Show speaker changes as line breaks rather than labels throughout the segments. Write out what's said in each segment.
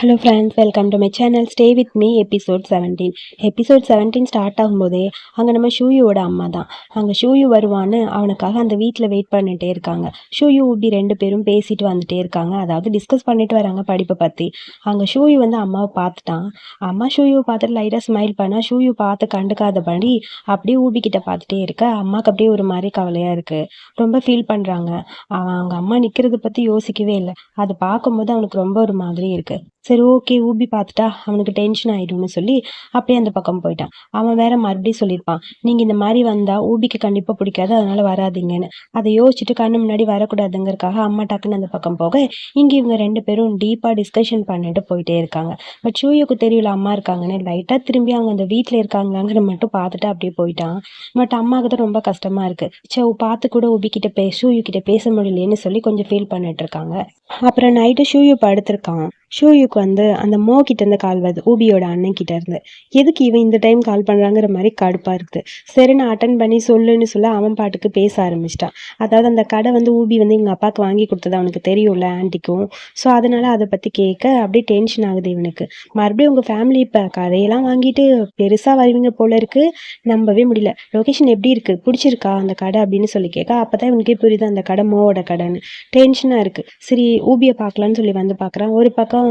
Hello friends welcome to my channel stay with me episode seventeen episode seventeen start ஆகும்போதே அங்கே நம்ம ஷூயுவோட அம்மா தான். அங்கே ஷூயு வருவான்னு அவனுக்காக அந்த வீட்டில் வெயிட் பண்ணிகிட்டே இருக்காங்க. ஷூயு உபி ரெண்டு பேரும் பேசிட்டு வந்துட்டே இருக்காங்க. அதாவது டிஸ்கஸ் பண்ணிட்டு வராங்க படிப்பை பற்றி அங்கே ஷூயு வந்து அம்மாவை பார்த்துட்டான். அம்மா ஷூயுவை பார்த்துட்டு லைட்டாக ஸ்மைல் பண்ணால் ஷூயு பார்த்து கண்டுக்காதபடி அப்படியே ஊபிக்கிட்ட பார்த்துட்டே இருக்க. அம்மாவுக்கு அப்படியே ஒரு மாதிரி கவலையாக இருக்குது ரொம்ப ஃபீல் பண்ணுறாங்க அவன் அவங்க அம்மா நிற்கிறத பற்றி யோசிக்கவே இல்லை. அது பார்க்கும்போது அவனுக்கு ரொம்ப ஒரு மாதிரி இருக்குது சரி ஓகே ஊபி பார்த்துட்டா அவனுக்கு டென்ஷன் ஆகிடும்னு சொல்லி அப்படியே அந்த பக்கம் போயிட்டான். அவன் வேற மறுபடியும் சொல்லியிருப்பான் நீங்கள் இந்த மாதிரி வந்தால் ஊபிக்கு கண்டிப்பாக பிடிக்காது அதனால வராதீங்கன்னு. அதை யோசிச்சுட்டு கண்ணு முன்னாடி வரக்கூடாதுங்கிறதுக்காக அம்மா டக்குன்னு அந்த பக்கம் போக இங்கே இவங்க ரெண்டு பேரும் டீப்பாக டிஸ்கஷன் பண்ணிட்டு போயிட்டே இருக்காங்க. பட் சூயோக்கு தெரியல அம்மா இருக்காங்கன்னு லைட்டாக திரும்பி அவங்க அந்த வீட்டில் இருக்காங்களாங்கிற மட்டும் பார்த்துட்டு அப்படியே போயிட்டான். பட் அம்மாவுக்கு தான் ரொம்ப கஷ்டமாக இருக்கு. சே பார்த்து கூட ஊபிக்கிட்ட பே ஷூயு கிட்ட பேச முடியலன்னு சொல்லி கொஞ்சம் ஃபீல் பண்ணிட்டு இருக்காங்க. அப்புறம் நைட்டு ஷூயு படுத்திருக்கான். ஷூயுக்கு வந்து அந்த மோ கிட்டேருந்து கால் வருது ஊபியோட அண்ணன் கிட்டேருந்து. எதுக்கு இவன் இந்த டைம் கால் பண்ணுறாங்கிற மாதிரி கடுப்பாக இருக்குது. சரி நான் அட்டன் பண்ணி சொல்லுன்னு சொல்ல அவன் பாட்டுக்கு பேச ஆரம்பிச்சிட்டான். அதாவது அந்த கடை வந்து ஊபி வந்து எங்கள் அப்பாவுக்கு வாங்கி கொடுத்தது அவனுக்கு தெரியும்ல ஆண்டிக்கும். ஸோ அதனால் அதை பற்றி கேட்க அப்படியே டென்ஷன் ஆகுது இவனுக்கு. மறுபடியும் உங்கள் ஃபேமிலி இப்போ கடையெல்லாம் வாங்கிட்டு பெருசாக வருவீங்க போல இருக்கு. நம்பவே முடியல. லொக்கேஷன் எப்படி இருக்குது பிடிச்சிருக்கா அந்த கடை அப்படின்னு சொல்லி கேட்க அப்போ தான் இவனுக்கே புரியுது அந்த கடை மோவோட கடைன்னு. டென்ஷனாக இருக்குது சரி ஊபியை பார்க்கலான்னு சொல்லி வந்து பார்க்குறான். ஒரு பக்கம்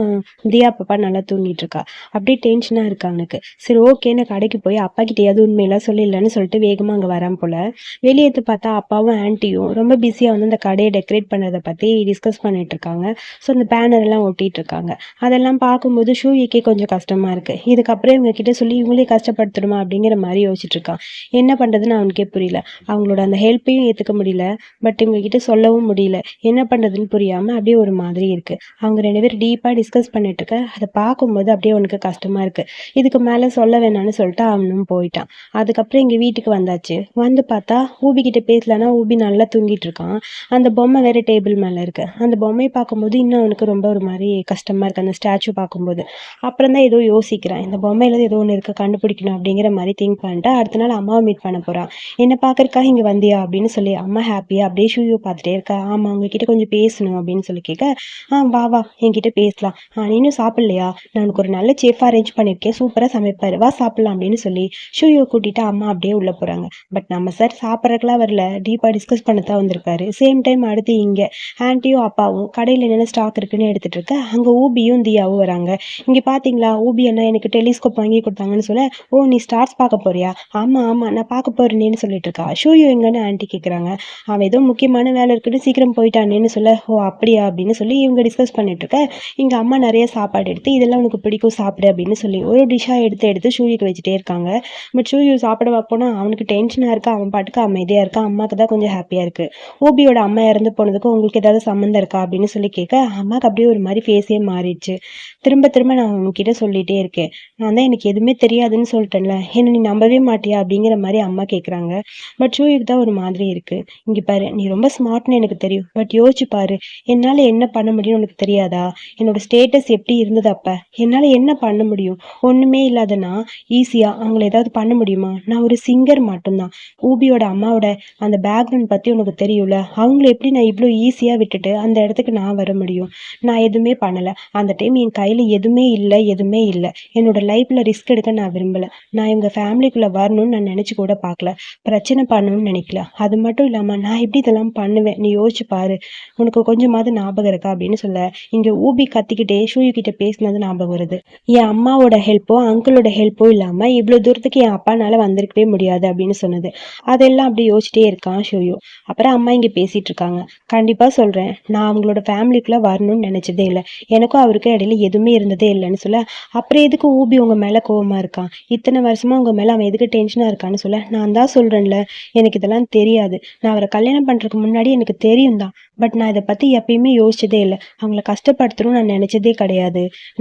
தியா பாப்பா நல்லா தூங்கிட்டு இருக்கா. அப்படியே டென்ஷனா இருக்கா அவனுக்கு. சரி ஓகேன்னு கடைக்கு போய் அப்பா கிட்டயாவது உண்மையெல்லாம் சொல்லிடலன்னு சொல்லிட்டு வேகமா அங்க வரான் போல. வெளியே எடுத்து பார்த்தா அப்பாவும் ஆன்ட்டியும் ரொம்ப பிஸியா வந்து அந்த கடையை டெக்கரேட் பண்ணுறதை பத்தி டிஸ்கஸ் பண்ணிட்டு இருக்காங்க. ஸோ அந்த பேனர் எல்லாம் ஒட்டிட்டு இருக்காங்க. அதெல்லாம் பார்க்கும்போது ஷூயிக்கே கொஞ்சம் கஷ்டமா இருக்கு. இதுக்கப்புறம் இவங்க கிட்ட சொல்லி இவங்களே கஷ்டப்படுத்தணுமா அப்படிங்கிற மாதிரி யோசிச்சுட்டு இருக்கான். என்ன பண்றதுன்னு அவனுக்கே புரியல. அவங்களோட அந்த ஹெல்ப்பையும் ஏத்துக்க முடியல. பட் இவங்க கிட்ட சொல்லவும் முடியல. என்ன பண்றதுன்னு புரியாம அப்படியே ஒரு மாதிரி இருக்கு. அவங்க ரெண்டு பேரும் டீப்பா டிஸ்கஸ் பண்ணி இருக்க அதை பார்க்கும்போது அப்படியே உனக்கு கஷ்டமா இருக்கு. இதுக்கு மேல சொல்ல வேணாம்னு சொல்லிட்டு அவனும் போயிட்டான். அதுக்கப்புறம் இங்க வீட்டுக்கு வந்தாச்சு. வந்து பார்த்தா ஊபி கிட்ட பேசலன்னா ஊபி நல்லா தூங்கிட்டு இருக்கான். அந்த பொம்மை வேற டேபிள் மேல இருக்கு. அந்த பொம்மையை பார்க்கும்போது இன்னும் அவனுக்கு ரொம்ப ஒரு மாதிரி கஷ்டமா இருக்கு. அந்த ஸ்டாச்சு பார்க்கும்போது. அப்புறம் தான் ஏதோ யோசிக்கிறான். இந்த பொம்மையில ஏதோ ஒன்று இருக்கு. கண்டுபிடிக்கணும் அப்படிங்கிற மாதிரி திங்க் பண்ணிட்டு அடுத்த நாள் அம்மாவை மீட் பண்ண போறான். என்ன பார்க்கறக்காக இங்க வந்தியா? அப்படின்னு சொல்லி அம்மா ஹாப்பியா அப்படியே ஷூயோ பார்த்துட்டே இருக்கா. ஆமா உங்ககிட்ட கொஞ்சம் பேசணும் அப்படின்னு சொல்லி கேட்க ஆ வா வா என்கிட்ட பேசலாம். ஆ இன்னும் சாப்பிடலையா? நான் உனக்கு ஒரு நல்ல செஃப் அரேஞ்ச் பண்ணியிருக்கேன். சூப்பராக சமைப்பாரு. வா சாப்பிடலாம் அப்படின்னு சொல்லி ஷூயை கூட்டிட்டு அம்மா அப்படியே உள்ள போறாங்க. பட் நம்ம சார் சாப்பிட்றதுக்குலாம் வரல. டீப்பாக டிஸ்கஸ் பண்ண தான் வந்திருக்காரு. சேம் டைம் அடுத்து இங்கே ஆன்ட்டியும் அப்பாவும் கடையில் என்னென்ன ஸ்டாக் இருக்குன்னு எடுத்துட்டு இருக்க அங்கே ஊபியும் தியாவும் வராங்க. இங்கே பார்த்தீங்களா ஊபி அண்ணா எனக்கு டெலிஸ்கோப் வாங்கி கொடுத்தாங்கன்னு சொல்ல ஓ நீ ஸ்டார்ஸ் பார்க்க போறியா? ஆமாம் ஆமாம் நான் பார்க்க போறேனேன்னு சொல்லிட்டு இருக்கா. ஷூயோ எங்கன்னு ஆன்ட்டி கேட்குறாங்க அவன் ஏதோ முக்கியமான வேலை இருக்குன்னு சீக்கிரம் போயிட்டானேன்னு சொல்ல ஓ அப்படியா அப்படின்னு சொல்லி இவங்க டிஸ்கஸ் பண்ணிட்டு இருக்க. இங்க அம்மா நிறைய சாப்பாடு எடுத்து இதெல்லாம் உனக்கு பிடிக்கும் சாப்பிடு அப்படின்னு சொல்லி ஒரு டிஷ்ஷாக எடுத்து எடுத்து சூரியக்கு வச்சுட்டே இருக்காங்க. பட் சூரிய சாப்பிட வைப்போனா அவனுக்கு டென்ஷனாக இருக்கா? அவன் பாட்டுக்கு அமைதியாக இருக்கா? அம்மாக்கு தான் கொஞ்சம் ஹாப்பியாக இருக்கு. ஓபியோட அம்மா இறந்து போனதுக்கு உங்களுக்கு ஏதாவது சம்மந்தம் இருக்கா? அப்படின்னு சொல்லி கேட்க அம்மாவுக்கு அப்படியே ஒரு மாதிரி ஃபேஸே மாறிடுச்சு. திரும்ப திரும்ப நான் உங்ககிட்ட சொல்லிகிட்டே இருக்கேன். நான் தான் எனக்கு எதுவுமே தெரியாதுன்னு சொல்லிட்டேன்ல. என்ன நீ நம்பவே மாட்டியா? அப்படிங்கிற மாதிரி அம்மா கேட்குறாங்க பட் ஷூயுக்கு தான் ஒரு மாதிரி இருக்கு. இங்கே பாரு நீ ரொம்ப ஸ்மார்ட்னு எனக்கு தெரியும். பட் யோசிச்சு பாரு. என்னால் என்ன பண்ண முடியும்னு உனக்கு தெரியாதா? என்னோட ஸ்டேட்டஸ் எப்படி இருந்தது அப்ப? என்னால் என்ன பண்ண முடியும்? ஒன்றுமே இல்லாதனா ஈஸியாக அவங்கள ஏதாவது பண்ண முடியுமா? நான் ஒரு சிங்கர் மட்டும்தான். ஊபியோட அம்மாவோட அந்த பேக்ரவுண்ட் பற்றி உனக்கு தெரியும்ல? அவங்கள எப்படி நான் இவ்வளோ ஈஸியாக விட்டுட்டு அந்த இடத்துக்கு நான் வர முடியும்? நான் எதுவுமே பண்ணலை. அந்த டைம் என் கையில் எதுவுமே இல்லை எதுவுமே இல்லை. என்னோட லைஃப்பில் ரிஸ்க் எடுக்க நான் விரும்பலை. நான் இவங்க ஃபேமிலிக்குள்ளே வரணும்னு நான் நினச்சி கூட பார்க்கல. பிரச்சனை பண்ணணும்னு நினைக்கல. அது மட்டும் இல்லாமல் நான் எப்படி இதெல்லாம் பண்ணுவேன்? நீ யோசிச்சு பாரு. உனக்கு கொஞ்சமாவது ஞாபகம் இருக்கா அப்படின்னு சொல்ல. இங்கே ஊபி கத்திக்கிட்டே ஷூயு கிட்ட பேசினது ஞாபகம் வருது. என் அம்மாவோட ஹெல்ப்போ அங்கிளோட ஹெல்ப்போ இல்லாமல் இவ்வளோ தூரத்துக்கு என் அப்பானால வந்திருக்கவே முடியாது அப்படின்னு சொன்னது. அதெல்லாம் அப்படி யோசிச்சிட்டே இருக்கான் ஷூயு அப்புறம் அம்மா இங்கே பேசிட்டு இருக்காங்க. கண்டிப்பாக சொல்கிறேன் நான் அவங்களோட ஃபேமிலிக்குள்ளே வரணும்னு நினச்சதே இல்லை. எனக்கும் அவருக்கும் இடையில எதுவுமே இருந்ததே இல்லைன்னு சொல்ல அப்புறம் எதுக்கு ஊபி உங்க மேலே கோவமா இருக்கான்? இத்தனை வருஷமா உங்க மேலே அவன் எதுக்கு டென்ஷனாக இருக்கான்னு சொல்ல நான் தான் சொல்கிறேன்ல எனக்கு இதெல்லாம் தெரியாது. நான் அவரை கல்யாணம் பண்ணுறதுக்கு முன்னாடி எனக்கு தெரியும் தான் பட் நான் இதை பற்றி எப்பயுமே யோசிச்சதே இல்லை. அவங்கள கஷ்டப்படுத்தணும்னு நான் நினச்சதே கிடையாது.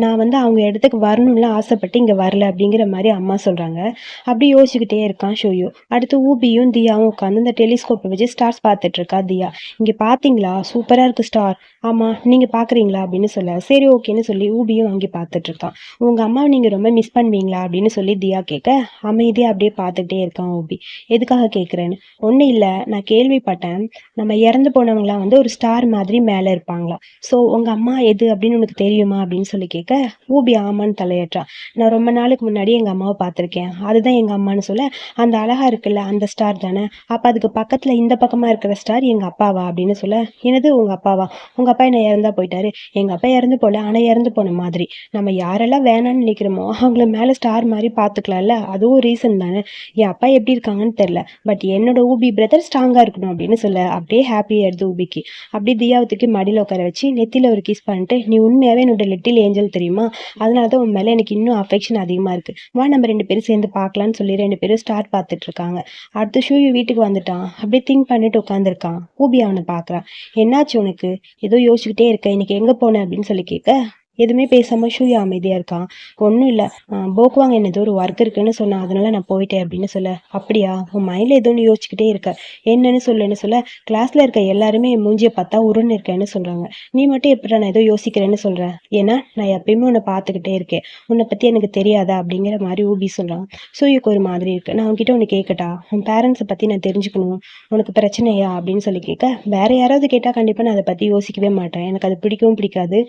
நான் வந்து அவங்க இடத்துக்கு வரணும்னு ஆசைப்பட்டு இங்கே வரல அப்படிங்கிற மாதிரி அம்மா சொல்கிறாங்க அப்படி யோசிச்சுக்கிட்டே இருக்கான் ஷோயோ. அடுத்து ஊபியும் தியாவும் உட்காந்து இந்த டெலிஸ்கோப்பை வச்சு ஸ்டார்ஸ் பார்த்துட்டு இருக்கா தியா. இங்கே பார்த்தீங்களா சூப்பராக இருக்கு ஸ்டார். ஆமாம் நீங்கள் பார்க்குறீங்களா அப்படின்னு சொல்ல. சரி ஓகேன்னு சொல்லி ஊபியும் வாங்கி பார்த்துட்டு இருக்கான். உங்கள் அம்மாவை நீங்கள் ரொம்ப மிஸ் பண்ணுவீங்களா அப்படின்னு சொல்லி தியா கேட்க அமைதியாக அப்படியே பார்த்துக்கிட்டே இருக்கான் ஊபி. எதுக்காக கேட்குறேன்னு ஒன்றும் இல்லை நான் கேள்விப்பட்டேன். நம்ம இறந்து போனவங்களாம் வந்து ஒரு ஸ்டார் மாதிரி மேலே இருப்பாங்களாம். ஸோ உங்கள் அம்மா எது அப்படின்னு உனக்கு தெரியும்? தெரியுமா அப்படின்னு சொல்லி கேட்க ஊபி ஆமான்னு தலையேற்றான் நான் ரொம்ப நாளுக்கு முன்னாடி எங்கள் அம்மாவை பார்த்துருக்கேன். அதுதான் எங்கள் அம்மான்னு சொல்ல அந்த அழகா இருக்குல்ல அந்த ஸ்டார் தானே. அப்போ அதுக்கு பக்கத்தில் இந்த பக்கமாக இருக்கிற ஸ்டார் எங்கள் அப்பாவா? அப்படின்னு சொல்ல என்னது உங்கள் அப்பாவா? உங்கள் அப்பா என்ன இறந்தா போயிட்டாரு. எங்கள் அப்பா இறந்து போல ஆனால் இறந்து போன மாதிரி. நம்ம யாரெல்லாம் வேணான்னு நினைக்கிறோமோ அவங்கள மேலே ஸ்டார் மாதிரி பார்த்துக்கலாம்ல? அதுவும் ரீசன் தானே. என் அப்பா எப்படி இருக்காங்கன்னு தெரில பட் என்னோட ஊபி பிரதர் ஸ்ட்ராங்காக இருக்கணும் அப்படின்னு சொல்ல அப்படியே ஹாப்பி ஆயிடுது ஊபிக்கு. அப்படியே தியாவத்துக்கு மடியில் உட்கார வச்சு நெத்தியில் ஒரு கிஸ் பண்ணிட்டு நீ உண்மையாகவே என்னோட லிட்டில் ஏஞ்சல் தெரியுமா? அதனால தான் உன் மேலே எனக்கு இன்னும் அஃபெக்ஷன் அதிகமாக இருக்குது வா நம்ம ரெண்டு பேரும் சேர்ந்து பார்க்கலான்னு சொல்லி ரெண்டு பேரும் ஸ்டார் பார்த்துட்டு இருக்காங்க அடுத்து ஷூயு வீட்டுக்கு வந்துட்டான். அப்படியே திங்க் பண்ணிட்டு உட்காந்துருக்கான் ஊபி அவனை பார்க்குறான். என்னாச்சு உனக்கு? ஏதோ யோசிச்சுக்கிட்டே இருக்க. இன்னைக்கு எங்கே போனேன் அப்படின்னு சொல்லி கேட்க எதுவுமே பேசாமல் ஷூயா அமைதியாக இருக்கான். ஒன்றும் இல்லை. போக்குவாங்க என்ன ஏதோ ஒரு ஒர்க் இருக்குன்னு சொன்னான் அதனால நான் போயிட்டேன் அப்படின்னு சொல்ல. அப்படியா? உன் மைண்டில் ஏதோ ஒன்று யோசிச்சுக்கிட்டே இருக்க. என்னன்னு சொல்லுன்னு சொல்ல. கிளாஸில் இருக்க எல்லாருமே என் மூஞ்சியை பார்த்தா உருன்னு இருக்கேன்னு சொல்கிறாங்க நீ மட்டும் எப்படி நான் ஏதோ யோசிக்கிறேன்னு சொல்கிறேன் ஏன்னா நான் எப்பயுமே உன்னை பார்த்துக்கிட்டே இருக்கேன். உன்னை பற்றி எனக்கு தெரியாதா? அப்படிங்கிற மாதிரி ஊபி சொல்கிறான் சூயுக்கு ஒரு மாதிரி இருக்குது நான் உன்கிட்ட ஒன்று கேட்கட்டா உன் பேரண்ட்ஸை பற்றி நான் தெரிஞ்சுக்கணும். உனக்கு பிரச்சனையா? அப்படின்னு சொல்லி கேட்க. வேற யாராவது கேட்டால் கண்டிப்பாக நான் அதை பற்றி யோசிக்கவே மாட்டேன். எனக்கு அது பிடிக்கவும் பிடிக்காது.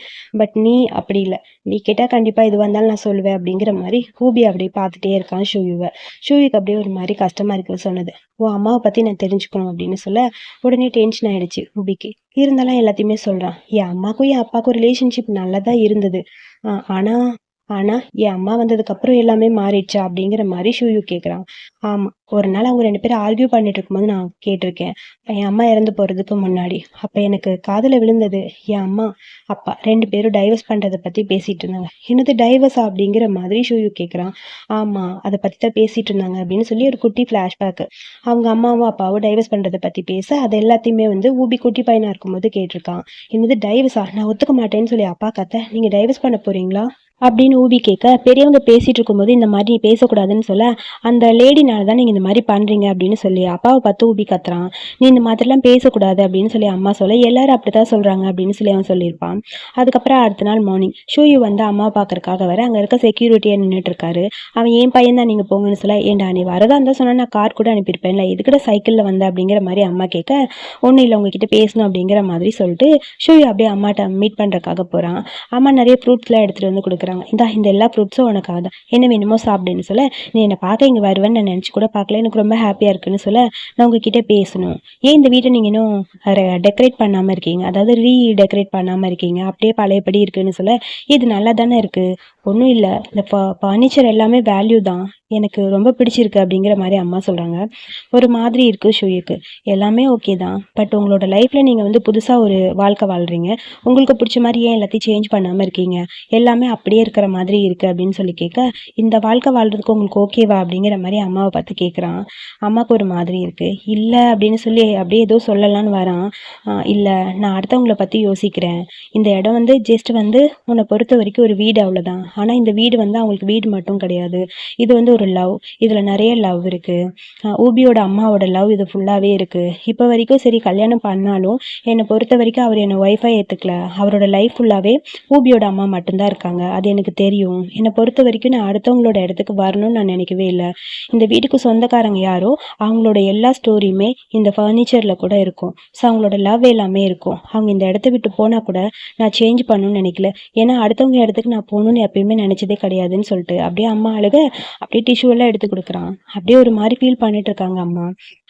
பட் நீ அப்படி இல்லை. நீ கேட்டால் கண்டிப்பாக இது வந்தாலும் நான் சொல்லுவேன் அப்படிங்கிற மாதிரி ஹூபி அப்படியே பார்த்துட்டே இருக்கான் ஷூயுவை. ஷூயுக்கு அப்படியே ஒரு மாதிரி கஷ்டமாக இருக்குது சொன்னது. ஓ அம்மாவை பற்றி நான் தெரிஞ்சுக்கணும் அப்படின்னு சொல்ல உடனே டென்ஷன் ஆகிடுச்சு ஹூபிக்கு. இருந்தாலும் எல்லாத்தையுமே சொல்கிறான் என் அம்மாக்கும் என் அப்பாவுக்கும் ரிலேஷன்ஷிப் நல்லதாக இருந்தது. ஆனால் ஆனா என் அம்மா வந்ததுக்கு அப்புறம் எல்லாமே மாறிடுச்சா அப்படிங்கிற மாதிரி ஷூயு கேட்குறான் ஆமா ஒரு நாள் அவங்க ரெண்டு பேரும் ஆர்கியூ பண்ணிட்டு இருக்கும்போது நான் கேட்டிருக்கேன் என் அம்மா இறந்து போறதுக்கு முன்னாடி அப்ப எனக்கு காதில் விழுந்தது என் அம்மா அப்பா ரெண்டு பேரும் டைவர்ஸ் பண்றதை பத்தி பேசிட்டு இருந்தாங்க. என்னது டைவர்ஸா அப்படிங்கிற மாதிரி ஷூயு கேட்குறான் ஆமா அதை பத்தி தான் பேசிட்டு இருந்தாங்க அப்படின்னு சொல்லி ஒரு குட்டி ஃபிளாஷ்பேக் அவங்க அம்மாவும் அப்பாவும் டைவர்ஸ் பண்றதை பத்தி பேச அது எல்லாத்தையுமே வந்து ஊபி குட்டி பையனா இருக்கும்போது கேட்டிருக்கான். என்னது டைவர்ஸா நான் ஒத்துக்க மாட்டேன்னு சொல்லி அப்பா கத்த நீங்க டைவர்ஸ் பண்ண போறீங்களா? அப்படின்னு ஊபி கேட்க பெரியவங்க பேசிகிட்டு இருக்கும்போது இந்த மாதிரி நீ பேசக்கூடாதுன்னு சொல்ல அந்த லேடினால தான் நீங்கள் இந்த மாதிரி பண்ணுறீங்க அப்படின்னு சொல்லி அப்பாவை பார்த்து ஊபி கத்துறான். நீ இந்த மாதிரிலாம் பேசக்கூடாது அப்படின்னு சொல்லி அம்மா சொல்ல எல்லாரும் அப்படி தான் சொல்கிறாங்க அப்படின்னு சொல்லி அவன் சொல்லியிருப்பான். அதுக்கப்புறம் அடுத்த நாள் மார்னிங் ஷூயு வந்து அம்மா பார்க்கறக்காக வர அங்கே இருக்க செக்யூரிட்டியாக நின்றுட்டுருக்காரு அவன் ஏன் பையன் தான் நீங்கள் போங்கன்னு சொல்ல ஏண்டா நீ வரதா இருந்தால் சொன்னால் நான் கார் கூட அனுப்பியிருப்பேன்ல எதுக்கிட்ட சைக்கிளில் வந்த? அப்படிங்கிற மாதிரி அம்மா கேட்க ஒன்றும் இல்லை உங்ககிட்ட பேசணும் அப்படிங்கிற மாதிரி சொல்லிட்டு ஷூயு அப்படியே அம்மாட்ட மீட் பண்ணுறக்காக போகிறான் அம்மா நிறைய ஃப்ரூட்ஸ்லாம் எடுத்துகிட்டு வந்து கொடுக்குறாங்க இந்தா இந்த எல்லா ஃப்ரூட்ஸும் உனக்காக தான் என்ன வேணுமோ சாப்பிடுன்னு சொல்ல நீ என்னை பார்க்க இங்கே வருவேன்னு நான் நினச்சி கூட பார்க்கல. எனக்கு ரொம்ப ஹாப்பியாக இருக்குன்னு சொல்ல நான் உங்ககிட்ட பேசணும். ஏன் இந்த வீட்டை நீங்கள் இன்னும் டெக்கரேட் பண்ணாமல் இருக்கீங்க? அதாவது ரீ டெக்கரேட் பண்ணாமல் இருக்கீங்க. அப்படியே பழையபடி இருக்குன்னு சொல்ல இது நல்லா தானே இருக்குது ஒன்றும் இல்லை. இந்த ஃபர்னிச்சர் எல்லாமே வேல்யூ தான். எனக்கு ரொம்ப பிடிச்சிருக்கு அப்படிங்கிற மாதிரி அம்மா சொல்கிறாங்க ஒரு மாதிரி இருக்குது ஷூயுக்கு. எல்லாமே ஓகே தான். பட் உங்களோட லைஃப்பில் நீங்கள் வந்து புதுசாக ஒரு வாழ்க்கை வாழ்கிறீங்க உங்களுக்கு பிடிச்ச மாதிரி ஏன் எல்லாத்தையும் சேஞ்ச் பண்ணாமல் இருக்கீங்க? எல்லாமே அப்படியே இருக்கிற மாதிரி இருக்குது அப்படின்னு சொல்லி கேட்க இந்த வாழ்க்கை வாழ்கிறதுக்கு உங்களுக்கு ஓகேவா அப்படிங்கிற மாதிரி அம்மாவை பார்த்து கேட்குறான். அம்மாவுக்கு ஒரு மாதிரி இருக்குது இல்லை அப்படின்னு சொல்லி அப்படியே ஏதோ சொல்லலான்னு வரான். இல்லை நான் அடுத்தவங்கள பற்றி யோசிக்கிறேன். இந்த இடம் வந்து ஜஸ்ட் வந்து உன்னை பொறுத்த வரைக்கும் ஒரு வீடு அவ்வளோதான் ஆனால் இந்த வீடு வந்து அவங்களுக்கு வீடு மட்டும் கிடையாது. இது வந்து ஒரு லவ் இதில் நிறைய லவ் இருக்குது ஊபியோட அம்மாவோட லவ் இது ஃபுல்லாகவே இருக்குது இப்போ வரைக்கும் சரி கல்யாணம் பண்ணாலும் என்னை பொறுத்த வரைக்கும் அவர் என்னை ஒய்ஃபாக ஏற்றுக்கல அவரோட லைஃப் ஃபுல்லாகவே ஊபியோட அம்மா மட்டும்தான் இருக்காங்க. அது எனக்கு தெரியும். என்னை பொறுத்த வரைக்கும் நான் அடுத்தவங்களோட இடத்துக்கு வரணும்னு நான் நினைக்கவே இல்லை. இந்த வீட்டுக்கு சொந்தக்காரங்க யாரோ அவங்களோட எல்லா ஸ்டோரியுமே இந்த ஃபர்னிச்சரில் கூட இருக்கும். ஸோ அவங்களோட லவ் எல்லாமே இருக்கும். அவங்க இந்த இடத்த விட்டு போனால் கூட நான் சேஞ்ச் பண்ணணும்னு நினைக்கல. ஏன்னா அடுத்தவங்க இடத்துக்கு நான் போகணும்னு எப்பயுமே நினச்சதே கிடையாதுன்னு சொல்லிட்டு. அப்படியே அம்மா அழுக அப்படியே டிஷ்யூ எல்லாம் எடுத்து கொடுக்குறான். அப்படியே ஒரு மாதிரி ஃபீல் பண்ணிட்டு இருக்காங்க அம்மா.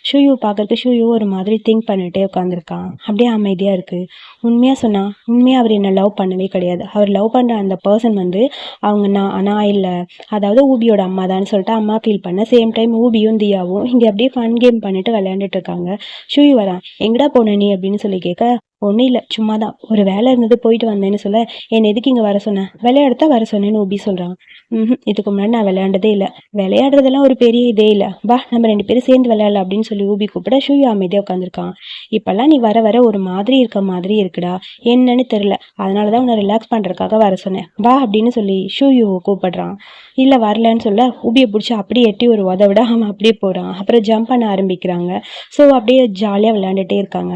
ஷூயூ பார்க்கறதுக்கு ஷூயூ ஒரு மாதிரி திங்க் பண்ணிகிட்டே உட்காந்துருக்கான் அப்படியே அமைதியாக இருக்குது உண்மையாக சொன்னா உண்மையாக அவர் என்னை லவ் பண்ணவே கிடையாது. அவர் லவ் பண்ணுற அந்த பர்சன் வந்து அவங்க நான் நான் இல்லை. அதாவது ஊபியோட அம்மா தான் சொல்லிட்டு அம்மா ஃபீல் பண்ண சேம் டைம் ஊபியும் தியாவும் இங்கே அப்படியே ஃபன் கேம் பண்ணிட்டு விளையாண்டுட்டு இருக்காங்க. ஷூயு வரான் எங்கடா போன நீ? அப்படின்னு சொல்லி கேட்க ஒன்றும் இல்லை சும்மா தான் ஒரு வேலை இருந்தது போயிட்டு வந்தேன்னு சொல்ல என்னை எதுக்கு இங்கே வர சொன்னேன் விளையாடுத்தா வர சொன்னேன்னு ஊபி சொல்கிறான் ம் இதுக்கு முன்னாடி நான் விளையாண்டதே இல்லை. விளையாடுறதெல்லாம் ஒரு பெரிய இதே இல்லை. வா நம்ம ரெண்டு பேரும் சேர்ந்து விளையாடலாம் அப்படின்னு சொல்லி ஊபி கூப்பிட ஷூயா அமைதியாக உட்காந்துருக்கான் இப்போல்லாம் நீ வர வர ஒரு மாதிரி இருக்க மாதிரி இருக்குடா. என்னன்னு தெரில அதனால தான் உன்னை ரிலாக்ஸ் பண்ணுறதுக்காக வர சொன்னேன். வா அப்படின்னு சொல்லி ஷூயுவை கூப்பிடுறான். இல்லை வரலன்னு சொல்ல ஊபியை பிடிச்சி அப்படியே எட்டி ஒரு உத விட அவன் அப்படியே போகிறான் அப்புறம் ஜம்ப் பண்ண ஆரம்பிக்கிறாங்க. ஸோ அப்படியே ஜாலியாக விளையாண்டுட்டே இருக்காங்க.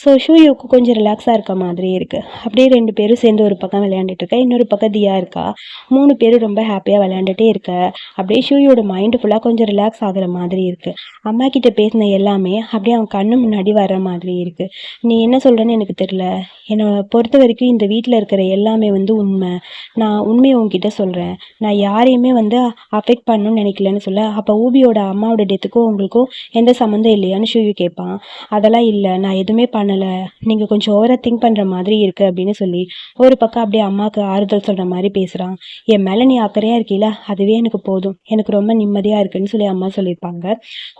ஸோ ஷூயோக்கு கொஞ்சம் ரிலாக்ஸாக இருக்க மாதிரி இருக்குது அப்படியே ரெண்டு பேரும் சேர்ந்து ஒரு பக்கம் விளையாண்டுட்டு இருக்கா இன்னொரு பக்கம் தியா இருக்கா. மூணு பேரும் ரொம்ப ஹாப்பியாக விளையாண்டுட்டே இருக்க. அப்படியே ஷூயோட மைண்டு ஃபுல்லாக கொஞ்சம் ரிலாக்ஸ் ஆகிற மாதிரி இருக்குது அம்மா கிட்ட பேசின எல்லாமே அப்படியே அவன் கண்ணு முன்னாடி வர்ற மாதிரி இருக்குது நீ என்ன சொல்கிறேன்னு எனக்கு தெரில என்னை பொறுத்த வரைக்கும் இந்த வீட்டில் இருக்கிற எல்லாமே வந்து உண்மை. நான் உண்மையை உங்ககிட்ட சொல்கிறேன் நான் யாரையுமே வந்து அஃபெக்ட் பண்ணணும்னு நினைக்கலன்னு சொல்ல. அப்போ ஊபியோட அம்மாவோட டெத்துக்கும் உங்களுக்கும் எந்த சம்மந்தம் இல்லையான்னு ஷூயு கேட்பான். அதெல்லாம் இல்லை நான் எதுவுமே பண்ணலை. நீங்கள் கொஞ்சம் ஓவராக திங்க் பண்ணுற மாதிரி இருக்குது அப்படின்னு சொல்லி ஒரு பக்கம் அப்படியே அம்மாவுக்கு ஆறுதல் சொல்கிற மாதிரி பேசுகிறான் என் மேலே நீ அக்கறையாக இருக்கீல? அதுவே எனக்கு போதும். எனக்கு ரொம்ப நிம்மதியாக இருக்குன்னு சொல்லி அம்மா சொல்லியிருப்பாங்க.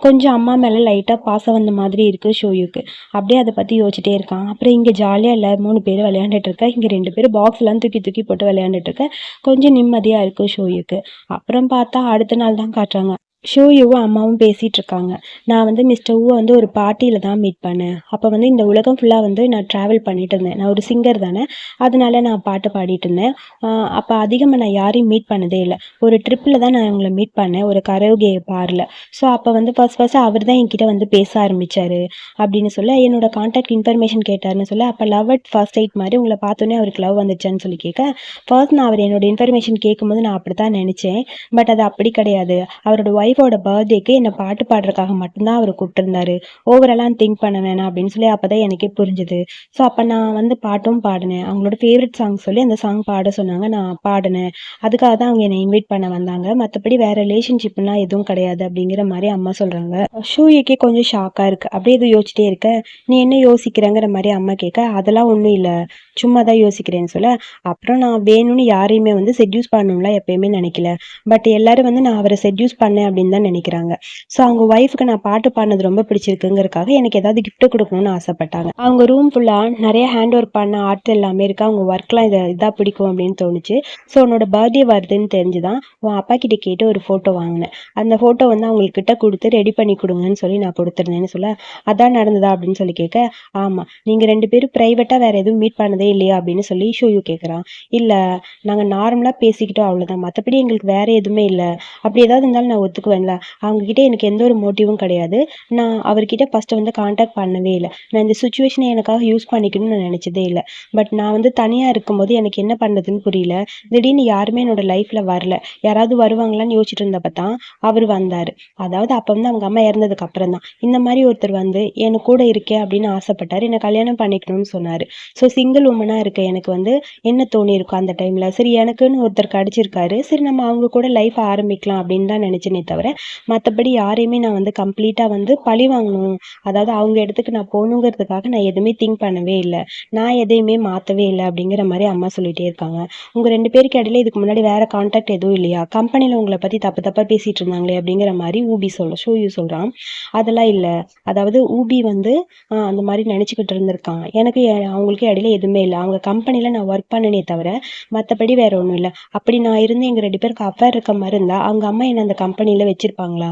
கொஞ்சம் அம்மா மேலே லைட்டாக பாசம் வந்த மாதிரி இருக்குது ஷோயுக்கு. அப்படியே அதை பற்றி யோசிச்சிட்டே இருக்கான். அப்புறம் இங்கே ஜாலியாக இல்லை மூணு பேர் விளையாண்டுட்டு இருக்கேன் இங்கே ரெண்டு பேரும் பாக்ஸ்லாம் தூக்கி தூக்கி போட்டு விளையாண்டுட்டு இருக்கேன் கொஞ்சம் நிம்மதியாக இருக்குது ஷோயுக்கு. அப்புறம் பார்த்தா அடுத்த நாள் தான் காட்டுறாங்க. ஷூயுவும் அம்மாவும் பேசிகிட்டு இருக்காங்க நான் வந்து மிஸ்டர் ஊவை வந்து ஒரு பார்ட்டியில் தான் மீட் பண்ணேன். அப்போ வந்து இந்த உலகம் ஃபுல்லாக வந்து நான் ட்ராவல் பண்ணிட்டு இருந்தேன். நான் ஒரு சிங்கர் தானே. அதனால நான் பாட்டு பாடிட்டு இருந்தேன். அப்போ அதிகமாக நான் யாரையும் மீட் பண்ணதே இல்லை. ஒரு ட்ரிப்பில் தான் நான் அவங்கள மீட் பண்ணேன். ஒரு கரோகே பாரில் ஸோ அப்போ வந்து ஃபர்ஸ்ட் ஃபர்ஸ்ட் அவர் தான் என்கிட்ட வந்து பேச ஆரம்பித்தார் அப்படின்னு சொல்ல என்னோட காண்டாக்ட் இன்ஃபர்மேஷன் கேட்டார்னு சொல்ல அப்போ லவ் அட் ஃபர்ஸ்ட் எயிட் மாதிரி உங்களை பார்த்தோன்னே அவருக்கு லவ் வந்துச்சான்னு சொல்லி கேட்க ஃபர்ஸ்ட் நான் அவர் என்னோட இன்ஃபர்மேஷன் கேட்கும்போது நான் அப்படி தான் நினச்சேன். பட் அது அப்படி கிடையாது. அவரோட ஒய்ஃப் ஒய்ஃபோட பர்த்டேக்கு என்னை பாட்டு பாடுறதுக்காக மட்டும்தான் அவர் கூப்பிட்டுருந்தாரு. ஓவரெல்லாம் திங்க் பண்ண வேணாம் அப்படின்னு சொல்லி அப்போ தான் எனக்கே புரிஞ்சுது. ஸோ அப்போ நான் வந்து பாட்டும் பாடினேன். அவங்களோட ஃபேவரட் சாங் சொல்லி அந்த சாங் பாட சொன்னாங்க. நான் பாடினேன். அதுக்காக தான் அவங்க என்னை இன்வைட் பண்ண வந்தாங்க. மற்றபடி வேற ரிலேஷன்ஷிப்லாம் எதுவும் கிடையாது அப்படிங்கிற மாதிரி அம்மா சொல்கிறாங்க ஷூயக்கே கொஞ்சம் ஷாக்காக இருக்குது அப்படியே இது யோசிச்சிட்டே இருக்க. நீ என்ன யோசிக்கிறேங்கிற மாதிரி அம்மா கேட்க அதெல்லாம் ஒன்றும் இல்லை. சும்மா தான் யோசிக்கிறேன்னு சொல்ல. அப்புறம் நான் வேணும்னு யாரையுமே வந்து செட்யூஸ் பண்ணணும்லாம் எப்பயுமே நினைக்கல. பட் எல்லாரும் வந்து நான் அவரை செட்யூஸ் பண்ணேன் அப்படின்னு தான் நினைக்கிறாங்க. ஸோ அவங்க ஒய்ஃபுக்கு நான் பாட்டு பாடினது ரொம்ப பிடிச்சிருக்குங்கிறக்காக எனக்கு ஏதாவது கிஃப்ட் கொடுக்கணும்னு ஆசைப்பட்டாங்க. அவங்க ரூம் ஃபுல்லாக நிறைய ஹேண்ட் ஒர்க் பண்ண ஆர்ட் எல்லாமே இருக்கு. அவங்க ஒர்க்லாம் இதை இதாக பிடிக்கும் அப்படின்னு தோணுச்சு. ஸோ உன்னோட பர்த்டே வருதுன்னு தெரிஞ்சு தான் உன் அப்பா கிட்ட கேட்டு ஒரு ஃபோட்டோ வாங்கினேன். அந்த ஃபோட்டோ வந்து அவங்க கிட்ட கொடுத்து ரெடி பண்ணி கொடுங்கன்னு சொல்லி நான் கொடுத்துருந்தேன்னு சொல்ல அதான் நடந்ததா? அப்படின்னு சொல்லி கேட்க ஆமாம் நீங்கள் ரெண்டு பேரும் ப்ரைவேட்டாக வேறு எதுவும் மீட் பண்ணதே இல்லையா? அப்படின்னு சொல்லி ஷூயூ கேட்குறான் இல்லை நாங்கள் நார்மலாக பேசிக்கிட்டோம் அவ்வளோதான் மற்றபடி எங்களுக்கு வேறு எதுவுமே இல்லை. அப்படி ஏதாவது இருந்தாலும் நான் ஒத்துக்குவேன்ல அவங்கக்கிட்ட எனக்கு எந்த ஒரு மோட்டிவும் கிடையாது. நான் அவர்கிட்ட ஃபஸ்ட்டு வந்து காண்டாக்ட் பண்ணவே இல்லை. நான் இந்த சுச்சுவேஷனை எனக்காக யூஸ் பண்ணிக்கணும்னு நான் நினச்சதே இல்லை. பட் நான் வந்து தனியாக இருக்கும்போது எனக்கு என்ன பண்ணுறதுன்னு புரியல. திடீர்னு யாருமே என்னோட லைஃப்பில் வரல. யாராவது வருவாங்களான்னு யோசிச்சுட்டு இருந்தப்ப தான் அவர் வந்தார். அதாவது அப்போ வந்து அவங்க அம்மா இறந்ததுக்கு அப்புறம் தான். இந்த மாதிரி ஒருத்தர் வந்து என் கூட இருக்கே அப்படின்னு ஆசைப்பட்டார். என்னை கல்யாணம் பண்ணிக்கணும்னு சொன்னார். ஸோ சிங்கிள் உமனாக இருக்க எனக்கு வந்து என்ன தோணியிருக்கும் அந்த டைமில் சரி எனக்குன்னு ஒருத்தர் கிடச்சிருக்காரு. சரி நம்ம அவங்க கூட லைஃப் ஆரம்பிக்கலாம் அப்படின்னு தான் நினச்சேனே தவிர மற்றபடி யாரையுமே நான் வந்து கம்ப்ளீட்டாக வந்து பழி வாங்கணும். அதாவது அவங்க இடத்துக்கு நான் போகணுங்கிறதுக்காக நான் எதுவுமே திங்க் பண்ணவே இல்லை. நான் எதையுமே மாற்றவே இல்லை அப்படிங்கிற மாதிரி அம்மா சொல்லிகிட்டே இருக்காங்க. உங்கள் ரெண்டு பேருக்கு இடையில இதுக்கு முன்னாடி வேறு காண்டாக்ட் எதுவும் இல்லையா? கம்பெனியில் உங்களை பற்றி தப்பு தப்பாக பேசிகிட்டு இருந்தாங்களே அப்படிங்கிற மாதிரி ஊபி சொல்ல ஷூயூ சொல்கிறான் அதெல்லாம் இல்லை. அதாவது ஊபி வந்து ஆஹ் அந்த மாதிரி நினச்சிக்கிட்டு இருந்திருக்கான். எனக்கு அவங்களுக்கு இடையில எதுவுமே இல்லை. அவங்க கம்பெனியில் நான் ஒர்க் பண்ணனே தவிர மற்றபடி வேற ஒன்றும் இல்லை. அப்படி நான் இருந்து எங்கள் ரெண்டு பேருக்கு அஃபேர் இருக்க மாதிரி இருந்தால் அவங்க அம்மா என்னை அந்த கம்பெனியில் வச்சுருப்பாங்களா?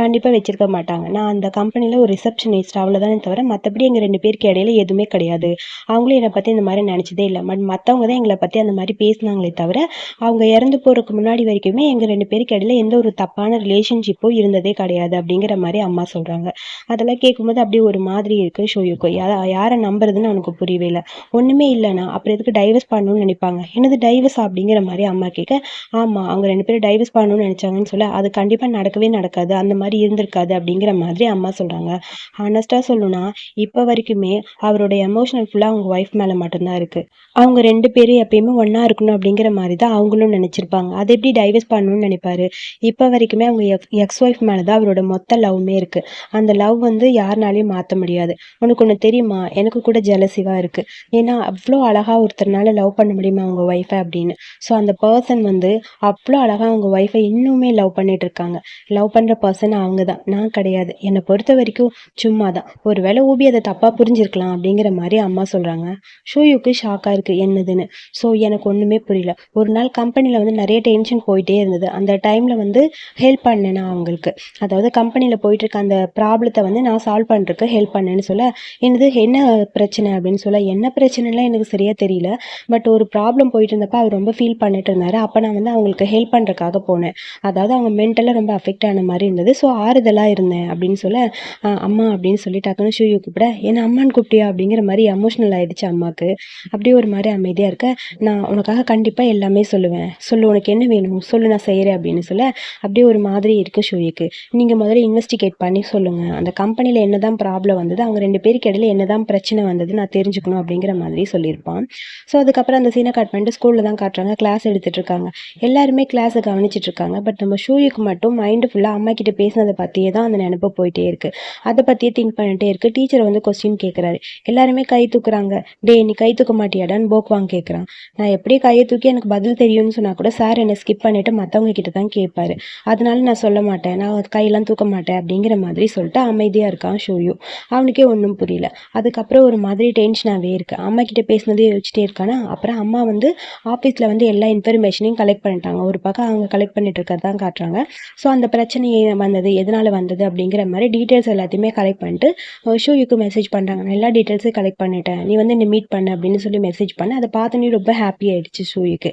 கண்டிப்பாக வச்சிருக்க மாட்டாங்க. நான் அந்த கம்பெனியில் ஒரு ரிசப்ஷனிஸ்ட் அவ்வளோதானே தவிர மற்றபடி எங்கள் ரெண்டு பேருக்கு இடையில எதுவுமே கிடையாது. அவங்களும் என்னை பற்றி இந்த மாதிரி நினச்சதே இல்லை. பட் மற்றவங்க தான் எங்களை பற்றி அந்த மாதிரி பேசினாங்களே தவிர அவங்க இறந்து போகிறதுக்கு முன்னாடி வரைக்குமே எங்கள் ரெண்டு பேருக்கு இடையில எந்த ஒரு தப்பான ரிலேஷன்ஷிப்பும் இருந்ததே கிடையாது அப்படிங்கிற மாதிரி அம்மா சொல்கிறாங்க அதெல்லாம் கேட்கும்போது அப்படியே ஒரு மாதிரி இருக்குது ஷோயுக்கோ. யாரை யாரை நம்புறதுன்னு அவனுக்கு புரியவே இல்லை. ஒன்றுமே இல்லைனா அப்புறம் எதுக்கு டைவர்ஸ் பண்ணணும்னு நினைப்பாங்க. என்னது டைவர்ஸ் அப்படிங்கிற மாதிரி அம்மா கேட்க ஆமாம் அவங்க ரெண்டு பேரும் டைவர்ஸ் பண்ணணும்னு நினச்சாங்கன்னு சொல்ல அது கண்டிப்பாக நடக்கவே நடக்காது. அந்த மாதிரி இருந்திருக்காது அப்படிங்கிற மாதிரி அம்மா சொல்கிறாங்க ஹானஸ்ட்டாக சொல்லணும்னா இப்போ வரைக்குமே அவரோட எமோஷனல் ஃபுல்லாக அவங்க ஒய்ஃப் மேலே மட்டும்தான் இருக்குது அவங்க ரெண்டு பேரும் எப்பயுமே ஒன்றா இருக்கணும் அப்படிங்கிற மாதிரி தான் அவங்களும் நினச்சிருப்பாங்க. அதை எப்படி டைவர்ஸ் பண்ணணும்னு நினைப்பாரு? இப்போ வரைக்குமே அவங்க எக்ஸ் எக்ஸ் ஒய்ஃப் மேலே தான் அவரோட மொத்த லவ்மே இருக்குது அந்த லவ் வந்து யாருனாலையும் மாற்ற முடியாது. உனக்கு ஒன்று தெரியுமா? எனக்கு கூட ஜெலசிவாக இருக்குது ஏன்னா அவ்வளோ அழகாக ஒருத்தர்னால லவ் பண்ண முடியுமா அவங்க ஒய்ஃபை அப்படின்னு? ஸோ அந்த பர்சன் வந்து அவ்வளோ அழகாக அவங்க ஒய்ஃபை இன்னுமே லவ் பண்ணிட்டு இருக்காங்க. லவ் பண்ணுற பர்சன் அவங்க தான் நான் கிடையாது. என்னை பொறுத்த வரைக்கும் சும்மா தான் ஒரு வேளை ஊபி அதை தப்பாக புரிஞ்சிருக்கலாம் அப்படிங்கிற மாதிரி அம்மா சொல்கிறாங்க ஷூயுக்கு ஷாக்காக இருக்குது என்னதுன்னு? ஸோ எனக்கு ஒன்றுமே புரியல. ஒரு நாள் கம்பெனியில் வந்து நிறைய டென்ஷன் போயிட்டே இருந்தது. அந்த டைமில் வந்து ஹெல்ப் பண்ணேன் நான் அவங்களுக்கு. அதாவது கம்பெனியில் போயிட்டுருக்க அந்த ப்ராப்ளத்தை வந்து நான் சால்வ் பண்ணுறதுக்கு ஹெல்ப் பண்ணேன்னு சொல்ல என்னது என்ன பிரச்சனை அப்படின்னு சொல்ல என்ன பிரச்சனைலாம் எனக்கு சரியாக தெரியல. பட் ஒரு ப்ராப்ளம் போயிட்டு இருந்தப்போ அவர் ரொம்ப ஃபீல் பண்ணிட்டு இருந்தார். அப்போ நான் வந்து அவங்களுக்கு ஹெல்ப் பண்ணுறதுக்காக போனேன். அதாவது அவங்க மென்டலாக ரொம்ப அஃபெக்ட் ஆன மாதிரி இருந்தது. ஸோ ஆறுதலாக இருந்தேன் அப்படின்னு சொல்ல அம்மா அப்படின்னு சொல்லி டக்குன்னு ஷூயை கூப்பிட என்ன அம்மான்னு கூப்பிட்டியா? அப்படிங்கிற மாதிரி எமோஷ்னல் ஆகிடுச்சு அம்மாவுக்கு அப்படியே ஒரு மாதிரி அமைதியாக இருக்க நான் உனக்காக கண்டிப்பாக எல்லாமே சொல்லுவேன். சொல்லு உனக்கு என்ன வேணும்? சொல்லு நான் செய்கிறேன் அப்படின்னு சொல்ல அப்படியே ஒரு மாதிரி இருக்குது ஷூயுக்கு நீங்கள் முதல்ல இன்வெஸ்டிகேட் பண்ணி சொல்லுங்கள் அந்த கம்பெனியில் என்ன தான் ப்ராப்ளம் வந்தது அவங்க ரெண்டு பேருக்கு இடையில என்ன தான் பிரச்சனை வந்தது நான் தெரிஞ்சுக்கணும் அப்படிங்கிற மாதிரி சொல்லியிருப்பான். ஸோ அதுக்கப்புறம் அந்த சீனை கட் பண்ணிட்டு ஸ்கூலில் தான் காட்டுறாங்க. கிளாஸ் எடுத்துகிட்டு இருக்காங்க. எல்லாருமே கிளாஸை கவனிச்சிட்டு இருக்காங்க. பட் நம்ம ஷூயுக்கு மட்டும் மைண்டு ஃபுல்லாக அம்மா கிட்ட பேசினதை பற்றியே தான் அந்த நினப்பு போயிட்டே இருக்கு. அதை பற்றியே திங்க் பண்ணிட்டே இருக்கு. டீச்சர் வந்து கொஸ்டின் கேட்குறாரு எல்லாருமே கை தூக்குறாங்க. டே நீ கை தூக்க மாட்டியாடான்னு போக்குவாங்க கேட்குறான் நான் எப்படி கையை தூக்கி எனக்கு பதில் தெரியும்னு சொன்னால் கூட சார் என்னை ஸ்கிப் பண்ணிவிட்டு மற்றவங்க கிட்ட தான் கேட்பாரு அதனால நான் சொல்ல மாட்டேன். நான் கையெல்லாம் தூக்க மாட்டேன் அப்படிங்கிற மாதிரி சொல்லிட்டு அமைதியாக இருக்கான் ஷோயு. அவனுக்கே ஒன்றும் புரியல. அதுக்கப்புறம் ஒரு மாதிரி டென்ஷனாகவே இருக்குது அம்மா கிட்ட பேசினதே யோசிச்சிட்டே இருக்கானா? அப்புறம் அம்மா வந்து ஆஃபீஸில் வந்து எல்லா இன்ஃபர்மேஷனையும் கலெக்ட் பண்ணிட்டாங்க. ஒரு பக்கம் அவங்க கலெக்ட் பண்ணிட்டு இருக்கிறதான் காட்டுறாங்க. ஸோ ஸோ அந்த பிரச்சனை வந்தது. எதனால் வந்தது அப்படிங்கிற மாதிரி டீட்டெயில்ஸ் எல்லாத்தையுமே கலெக்ட் பண்ணிட்டு ஷூயுக்கு மெசேஜ் பண்ணுறாங்க நான் எல்லா டீட்டெயில்ஸையும் கலெக்ட் பண்ணிட்டேன். நீ வந்து என்னை மீட் பண்ணு அப்படின்னு சொல்லி மெசேஜ் பண்ண. அதை பார்த்தோன்னே ரொம்ப ஹாப்பி ஆகிடுச்சு ஷூயுக்கு.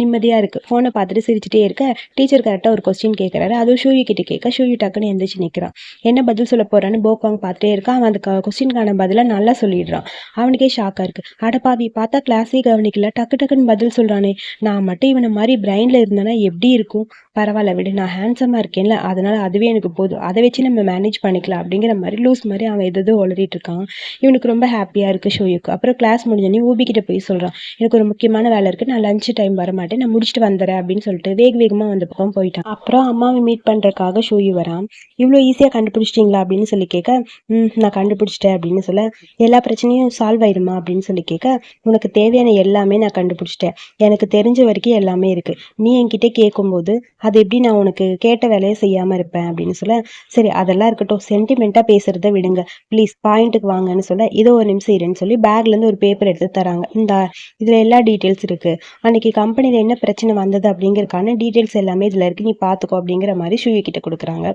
நிம்மதியாக இருக்குது ஃபோனை பார்த்துட்டு சிரிச்சிட்டே இருக்க. டீச்சர் கரெக்டாக ஒரு கொஸ்டின் கேட்குறாரு அதுவும் ஷூயு கிட்ட கேட்க ஷூயு டக்குன்னு எந்திரிச்சு நிற்கிறான் என்ன பதில் சொல்ல போகிறான்னு போக்வாங் பார்த்துட்டே இருக்கான். அவன் அந்த கொஸ்டின்கான பதிலாக நல்லா சொல்லிடுறான். அவனுக்கே ஷாக்காக இருக்குது அடப்பாவி பார்த்தா கிளாஸே கவனிக்கல. டக்கு டக்குன்னு பதில் சொல்கிறானே நான் மட்டும் இவனை மாதிரி பிரெயினில் இருந்தேன்னா எப்படி இருக்கும்? பரவாயில்ல விடு. நான் ஹேண்ட்ஸமாக இருக்கேன்ல அதனால அதுவே எனக்கு போதும். அதை வச்சு நம்ம மேனேஜ் பண்ணிக்கலாம் அப்படிங்கிற மாதிரி லூஸ் மாதிரி அவன் எதோ உளறிட்டு இருக்கான். இவனுக்கு ரொம்ப ஹாப்பியாக இருக்கு ஷோயுக்கு. அப்புறம் கிளாஸ் முடிஞ்சோடனே ஊபி கிட்ட போய் சொல்கிறான் எனக்கு ஒரு முக்கியமான வேலை இருக்குது நான் லஞ்ச் டைம் வர மாட்டேன் நான் முடிச்சுட்டு வந்துடுறேன் அப்படின்னு சொல்லிட்டு வேக வேகமாக வந்த பக்கம் போயிட்டான். அப்புறம் அம்மாவை மீட் பண்ணுறக்காக ஷோயு வரான். இவ்வளோ ஈஸியாக கண்டுபிடிச்சிட்டிங்களா அப்படின்னு சொல்லி கேட்க நான் கண்டுபிடிச்சிட்டேன் அப்படின்னு சொல்ல எல்லா பிரச்சனையும் சால்வ் ஆயிருமா? அப்படின்னு சொல்லி கேட்க உனக்கு தேவையான எல்லாமே நான் கண்டுபிடிச்சிட்டேன். எனக்கு தெரிஞ்ச வரைக்கும் எல்லாமே இருக்கு. நீ என்கிட்ட கேட்கும்போது அது எப்படி நான் உனக்கு கேட்ட வேலையை செய்யாம இருப்பேன் அப்படின்னு சொல்ல சரி அதெல்லாம் இருக்கட்டும் சென்டிமெண்ட்டாக பேசுகிறத விடுங்க. ப்ளீஸ் பாயிண்ட்டுக்கு வாங்கன்னு சொல்ல இதோ ஒரு நிமிஷம் இருன்னு சொல்லி பேக்ல இருந்து ஒரு பேப்பர் எடுத்து தராங்க. இந்த இதுல எல்லா டீட்டெயில்ஸ் இருக்கு. அன்னைக்கு கம்பெனில என்ன பிரச்சனை வந்தது அப்படிங்கறதுக்கான டீட்டெயில்ஸ் எல்லாமே இதுல இருக்கு. நீ பாத்துக்கோ அப்படிங்கிற மாதிரி ஷூயு கிட்ட கொடுக்குறாங்க.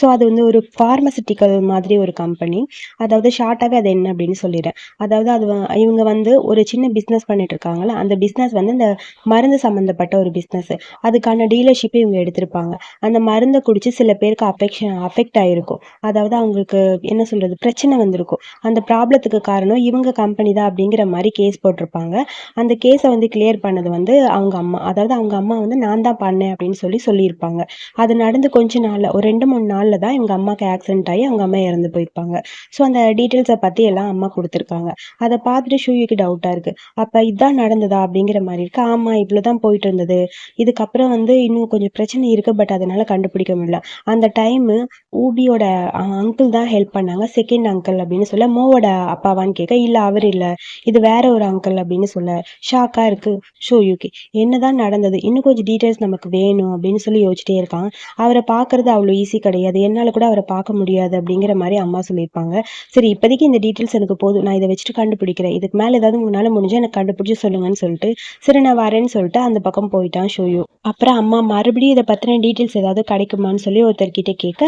ஸோ அது வந்து ஒரு ஃபார்மசிட்டிக்கல் மாதிரி ஒரு கம்பெனி அதாவது ஷார்ட்டாகவே அது என்ன அப்படின்னு சொல்லிடுறேன். அதாவது அது இவங்க வந்து ஒரு சின்ன பிஸ்னஸ் பண்ணிட்டு இருக்காங்கல்ல அந்த பிஸ்னஸ் வந்து இந்த மருந்து சம்மந்தப்பட்ட ஒரு பிஸ்னஸ் அதுக்கான டீலர்ஷிப்பை இவங்க எடுத்திருப்பாங்க. அந்த மருந்தை மருந்தை குடிச்சு சில பேருக்கு அஃபெக்ஷன் அஃபெக்ட் ஆயிருக்கும். அதாவது அவங்களுக்கு என்ன சொல்றது? பிரச்சனை வந்திருக்கும். அந்த ப்ராப்ளத்துக்கு காரணம் இவங்க கம்பெனி தான் அப்படிங்கிற மாதிரி கேஸ் போட்டிருப்பாங்க. அந்த கேஸை வந்து கிளியர் பண்ணது வந்து அவங்க அம்மா. அதாவது அவங்க அம்மா வந்து நான் தான் பண்ணேன் அப்படின்னு சொல்லி சொல்லியிருப்பாங்க. அது நடந்து கொஞ்ச நாளில் ஒரு ரெண்டு மூணு நாள்ல தான் எங்க அம்மாக்கு ஆக்சிடென்ட் ஆகி அவங்க அம்மா இறந்து போயிருப்பாங்க. ஸோ அந்த டீட்டெயில்ஸை பத்தி எல்லாம் அம்மா கொடுத்துருக்காங்க. அதை பார்த்துட்டு ஷூயுக்கு டவுட்டா இருக்கு. அப்ப இதான் நடந்ததா அப்படிங்கிற மாதிரி இருக்கு. ஆமா இவ்வளவுதான் போயிட்டு இருந்தது. இதுக்கப்புறம் வந்து இன்னும் கொஞ்சம் பிரச்சனை இருக்கு பட் அதனால கண்டுபிடிக்க முடியல. அந்த டைம் ஊபியோட அங்கிள் தான் ஹெல்ப் பண்ணாங்க. செகண்ட் அங்கிள் அப்படின்னு சொல்ல மோவோட அப்பாவான்னு கேட்க இல்ல அவர் இல்ல. இது வேற ஒரு அங்கிள் அப்படின்னு சொல்ல ஷாக்கா இருக்கு. ஷோ யூகே என்னதான் நடந்தது இன்னும் கொஞ்சம் டீட்டெயில்ஸ் நமக்கு வேணும் அப்படின்னு சொல்லி யோசிச்சிட்டே இருக்கான். அவரை பார்க்கறது அவ்வளோ ஈஸி கிடையாது. என்னால கூட அவரை பார்க்க முடியாது அப்படிங்கிற மாதிரி அம்மா சொல்லியிருப்பாங்க. சரி இப்போதைக்கு இந்த டீட்டெயில்ஸ் எனக்கு போதும். நான் இதை வச்சுட்டு கண்டுபிடிக்கிறேன். இதுக்கு மேல ஏதாவது உங்களால முடிஞ்சா எனக்கு கண்டுபிடிச்சு சொல்லுங்கன்னு சொல்லிட்டு சரி நான் வரேன்னு சொல்லிட்டு அந்த பக்கம் போயிட்டான் ஷோயு அப்புறம் அம்மா மறுபடியும் இதை பத்தின டீட்டெயில்ஸ் ஏதாவது கிடைக்குமான்னு சொல்லி ஒருத்தர்கிட்ட கேட்க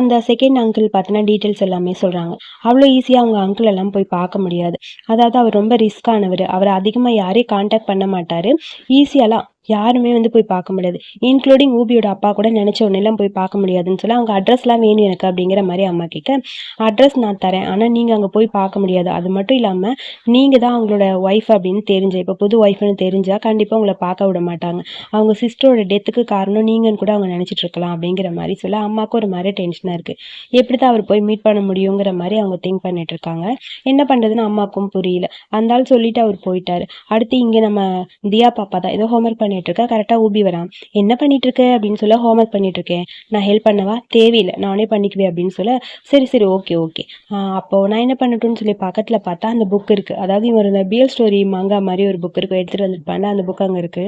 அந்த செகண்ட் அங்கிள் பத்தின டீட்டெயில்ஸ் எல்லாமே சொல்றாங்க. அவ்வளோ ஈஸியாக அவங்க அங்கிள் எல்லாம் போய் பார்க்க முடியாது. அதாவது அவர் ரொம்ப ரிஸ்கானவர் அவர் அதிகமாக யாரையும் காண்டாக்ட் பண்ண மாட்டாரு. ஈஸியாலாம் யாருமே வந்து போய் பார்க்க முடியாது. இன்க்ளூடிங் ஊபியோட அப்பா கூட நினைச்ச உடனேலாம் போய் பார்க்க முடியாதுன்னு சொல்லி அவங்க அட்ரஸ்லாம் வேணும் எனக்கு அப்படிங்கிற மாதிரி அம்மா கேட்க அட்ரஸ் நான் தரேன். ஆனால் நீங்கள் அங்கே போய் பார்க்க முடியாது. அது மட்டும் இல்லாமல் நீங்கள் தான் அவங்களோட ஒய்ஃப் அப்படின்னு தெரிஞ்ச இப்போ புது ஒய்ஃப்னு தெரிஞ்சால் கண்டிப்பாக உங்களை பார்க்க விட மாட்டாங்க. அவங்க சிஸ்டரோட டெத்துக்கு காரணம் நீங்கன்னு கூட அவங்க நினச்சிட்டு இருக்கலாம் அப்படிங்கிற மாதிரி சொல்ல அம்மாவுக்கு ஒரு மாதிரி டென்ஷனாக இருக்குது எப்படி தான் அவர் போய் மீட் பண்ண முடியுங்கிற மாதிரி அவங்க திங்க் பண்ணிட்டு இருக்காங்க. என்ன பண்ணுறதுன்னு அம்மாவுக்கும் புரியல. அந்தாலும் சொல்லிட்டு அவர் போயிட்டாரு. அடுத்து இங்கே நம்ம தியா பாப்பா தான். ஏதோ ஹோம்ஒர்க் பண்ணி இருக்கா கரெக்டாக ஊபி வரான். என்ன பண்ணிட்டு இருக்க அப்படின்னு சொல்ல ஹோம்ஒர்க் பண்ணிட்டு இருக்கேன் நான் ஹெல்ப் பண்ணவா? தேவையில்லை. நானே பண்ணிக்குவேன் அப்படின்னு சொல்ல சரி சரி ஓகே ஓகே அப்போ நான் என்ன பண்ணட்டும்னு சொல்லி பக்கத்தில் பார்த்தா அந்த புக் இருக்கு. அதாவது இவர் இந்த பியல் ஸ்டோரி மங்கா மாதிரி ஒரு புக் இருக்கு. எடுத்துட்டு வந்துருப்பாங்க அந்த புக் அங்கே இருக்கு.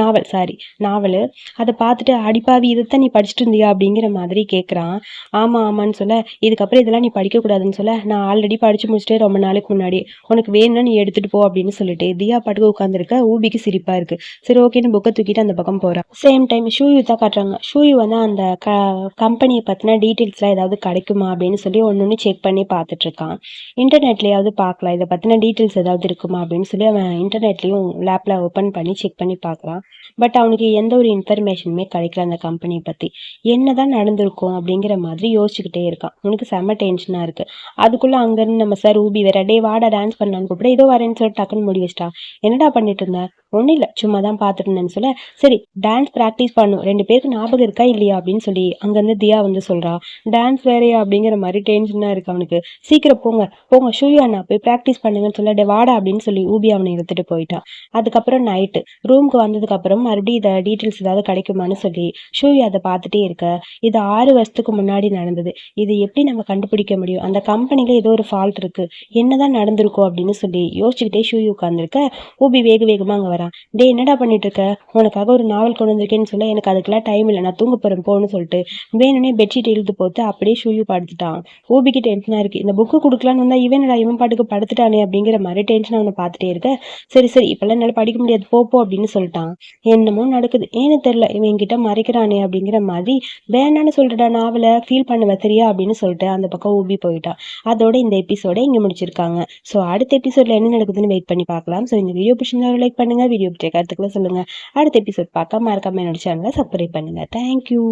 நாவல் சாரி நாவல் அதை பார்த்துட்டு அடிப்பாவி இதைத்தான் நீ படிச்சுட்டு இருந்தியா? அப்படிங்கிற மாதிரி கேட்குறான் ஆமா ஆமான்னு சொல்ல இதுக்கப்புறம் இதெல்லாம் நீ படிக்கக்கூடாதுன்னு சொல்ல நான் ஆல்ரெடி படிச்சு முடிச்சுட்டு ரொம்ப நாளைக்கு முன்னாடி உனக்கு வேணும்னா நீ எடுத்துட்டு போ அப்படின்னு சொல்லிட்டு தியா பாட்டுக்கு உட்காந்துருக்க ஊபிக்கு சிரிப்பா இருக்கு. சரி ஓகே ஓகேன்னு புக்கை தூக்கிட்டு அந்த பக்கம் போகிறான் சேம் டைம் ஷூயு தான் காட்டுறாங்க. ஷூயு வந்து அந்த க கம்பெனியை பற்றின டீட்டெயில்ஸ்லாம் ஏதாவது கிடைக்குமா அப்படின்னு சொல்லி ஒன்று ஒன்று செக் பண்ணி பார்த்துட்டு இருக்கான். இன்டர்நெட்லேயாவது பார்க்கலாம். இதை பற்றின டீட்டெயில்ஸ் ஏதாவது இருக்குமா அப்படின்னு சொல்லி அவன் இன்டர்நெட்லேயும் லேப்பில் ஓப்பன் பண்ணி செக் பண்ணி பார்க்குறான். பட் அவனுக்கு எந்த ஒரு இன்ஃபர்மேஷனுமே கிடைக்கல அந்த கம்பெனியை பற்றி என்னதான் நடந்திருக்கும் அப்படிங்கிற மாதிரி யோசிச்சுக்கிட்டே இருக்கான். உனக்கு செம்ம டென்ஷனாக இருக்குது அதுக்குள்ளே அங்கேருந்து நம்ம சார் ஊபி வேற டே வாடா டான்ஸ் பண்ணலான்னு கூப்பிட. ஏதோ வரேன்னு சொல்லிட்டு டக்குன்னு முடி வச்சிட்டான் என்னடா பண்ணிட்டு இருந்தேன் ஒன்றும் இல்லை சும்மா தான் பார்த்துட்டு இருந்தேன்னு சொல்ல சரி டான்ஸ் ப்ராக்டிஸ் பண்ணும் ரெண்டு பேருக்கு ஞாபகம் இருக்கா இல்லையா அப்படின்னு சொல்லி அங்கேருந்து தியா வந்து சொல்கிறா டான்ஸ் வேறையா அப்படிங்கிற மாதிரி டென்ஷனாக இருக்கு அவனுக்கு. சீக்கிரம் போங்க போங்க ஷூயா நான் போய் ப்ராக்டிஸ் பண்ணுங்கன்னு சொல்ல டே வாடா அப்படின்னு சொல்லி ஊபி அவனை எடுத்துகிட்டு போயிட்டான் அதுக்கப்புறம் நைட்டு ரூமுக்கு வந்ததுக்கப்புறம் மறுபடியும் இதை டீட்டெயில்ஸ் ஏதாவது கிடைக்குமான்னு சொல்லி ஷூயா அதை பார்த்துட்டே இருக்க. இது ஆறு வருஷத்துக்கு முன்னாடி நடந்தது. இது எப்படி நம்ம கண்டுபிடிக்க முடியும்? அந்த கம்பெனியில் ஏதோ ஒரு ஃபால்ட் இருக்குது என்னதான் நடந்திருக்கும் அப்படின்னு சொல்லி யோசிச்சுக்கிட்டே ஷூயு உட்காந்துருக்க ஊபி வேக வேகமாக அங்கே வரான் டே என்னடா பண்ணிட்டு இருக்க உனக்காக ஒரு நாவல் கொண்டு வந்திருக்கேன்னு சொல்ல எனக்கு அதுக்கெல்லாம் டைம் இல்லை. நான் தூங்க போகிறேன் போன்னு சொல்லிட்டு. வேணும்னே பெட்ஷீட் இழுத்து போட்டு அப்படியே ஷூ படுத்துட்டான். ஓபிக்கு டென்ஷனாக இருக்குது இந்த புக்கு கொடுக்கலான்னு வந்தா இவனடா இவன் பாட்டுக்கு படுத்துட்டானே? அப்படிங்கிற மாதிரி டென்ஷன் அவனை பார்த்துட்டே இருக்க. சரி சரி. இப்பெல்லாம் என்னால் படிக்க முடியாது. போப்போ அப்படின்னு சொல்லிட்டான். என்னமோ நடக்குது. ஏன்னு தெரில இவன் என்கிட்ட மறைக்கிறானே அப்படிங்கிற மாதிரி வேணான்னு சொல்லிட்டா நாவலை. ஃபீல் பண்ணுவேன் சரியா? அப்படின்னு சொல்லிட்டு அந்த பக்கம் ஓபி போயிட்டான். அதோட இந்த எபிசோட இங்கே முடிச்சிருக்காங்க. ஸோ அடுத்த எபிசோட்ல என்ன நடக்குதுன்னு வெயிட் பண்ணி பார்க்கலாம். ஸோ இந்த வீடியோ பிடிச்சிருந்தா லைக் பண்ணுங்க. வீடியோ பற்றிய கருத்துக்களை சொல்லுங்க. அடுத்த எபிசோட் பார்க்க இருக்காமல் என்னோட சேனலை சப்ஸ்கிரைப் பண்ணுங்கள் தேங்க்யூ